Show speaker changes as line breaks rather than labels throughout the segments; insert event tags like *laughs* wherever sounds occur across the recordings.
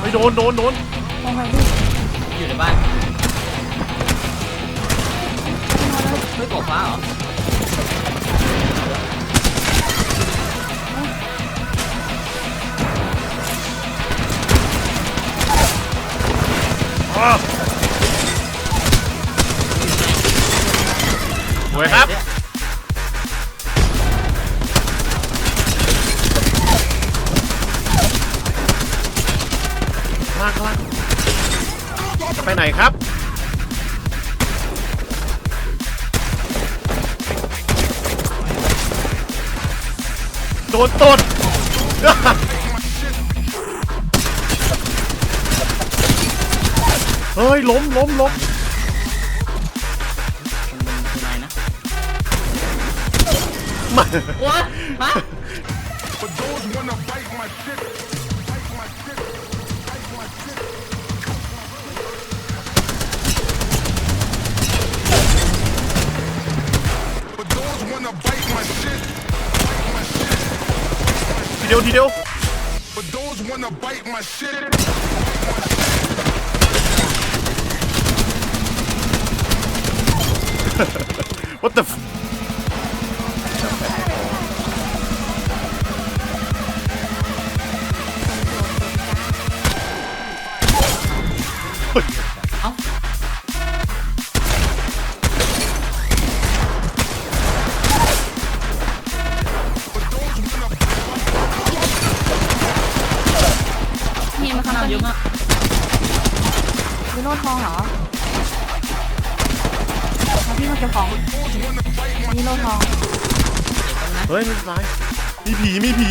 ไปโดนโดนโดน
มองไปน
อยู่ในบ้านไม่ตกฟ้าเหรอ
โอ้ยครับ ล่างข้างล่างจะไปไหนครับโดนตดเฮ้ย ล้มล้มล้ม
มันเป็นอะไรนะ
มา
โอ้ยมา
เดียวทีเดียว
But those wanna bite my shit. *laughs*
what the f-
เยอะมาก
วิโรดทองเหรอมาพี่มาเก็บของวิโรดทอง
เฮ้ยไม่เป็นไรมีผีมีผี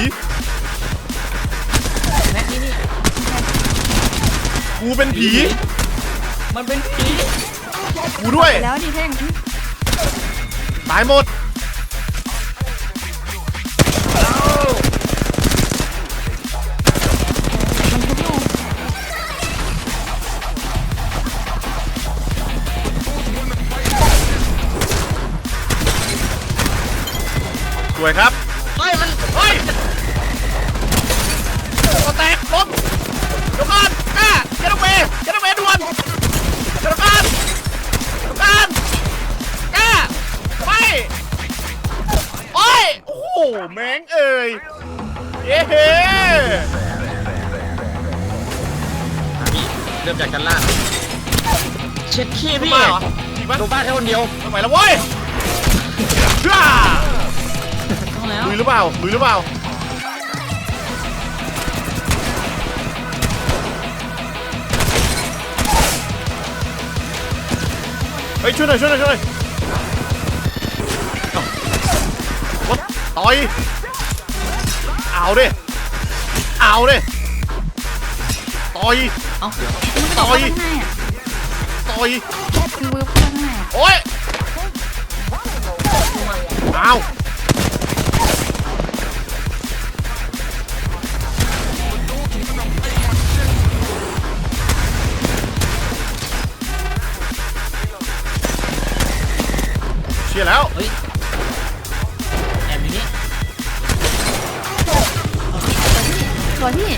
แม็กนี่นี่
กูเป็นผี
มันเป็นผี
กูด้วย
ไปแล้วดิเท่ง
ตายหมด สวยครับ
เฮ้ยมัน
เฮ้ยตัวแตกล้มเดี๋ยวก่อนกล้าเจนเวเจนเวด่วนเดี๋ยวก่อนเดี๋ยวก่อนกล้าไปโอ้ยโอ้โหแม่งเอ่ยเย้เฮ้
พี่เริ่มจากชั้นล่างเช็ดขี้พี่
มาเหรอจริงปะ
ลงบ้านแค่คนเดียว
ทำไมแล้วเว้ย หรือเปล่าลุยหรือเปล่าเฮ้ยช่วยหน่อยช่วยหน่อยช่วยหน่อยวัดต่อยเอาดิเอาดิต่อย
เอ้า
มันจะบอกว่าข้างในอะ
ต่อย
มันวืบข้างในอะ
โอ้ยเอา
ตัวพี่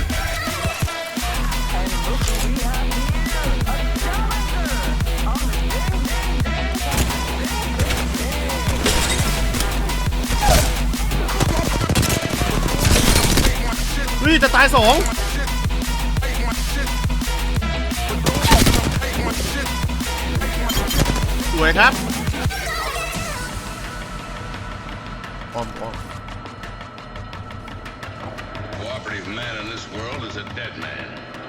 เฮ้ยจะตายสองสวยครับออมออม
this world is a dead man.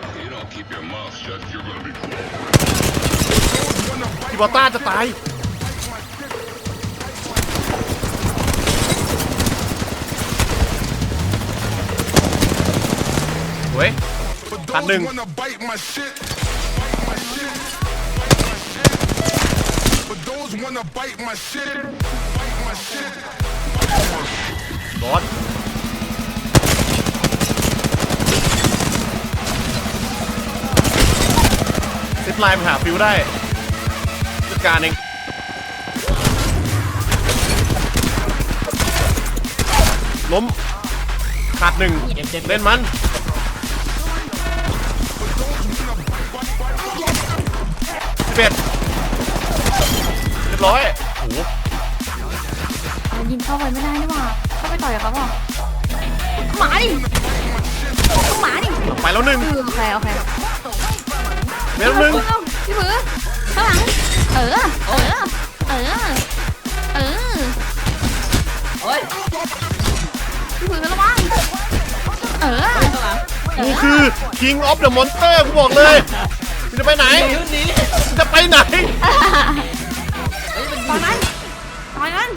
If you don't keep your mouth shut, you're gonna be close.
พี่บอต้าจะตาย สวย
But
Hạt
those
đừng.
wanna bite my shit. Bite my shit. Bite my shit. But those wanna bite my shit. Bite my shit.
ร้อน ไลน์ไปหาฟิวได้จัดการเองล้มขาดหนึ่ง
เล่
นมันเป็ดเรียบร้อยโอ้โห
ยิงเข้าไปไม่ได้นี่หว่าเข้าไปต่อยเขาเปล่าหมาดิหมาดิ
ไปแล้วหนึ่ง
เออโอเคโอเค
เมตรหนึ่ง
พี่ผือข้างหลัง เออ เออ เออ เออ
โอ้ย
พี่ผือระวังเออ
กูคือ King of the Monster กูบอกเลยมึงจะไปไหน
หนีหนี
มึงจะไปไหน
เฮ้ยมัน
ต่อยมันตอยมัน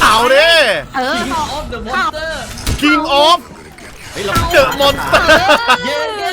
เอาเด้
เออ
ยิง
ต่อ
ออฟเดอะมอนสเตอร์
King of
เฮ้ยเรา
the Monster
เย้เย้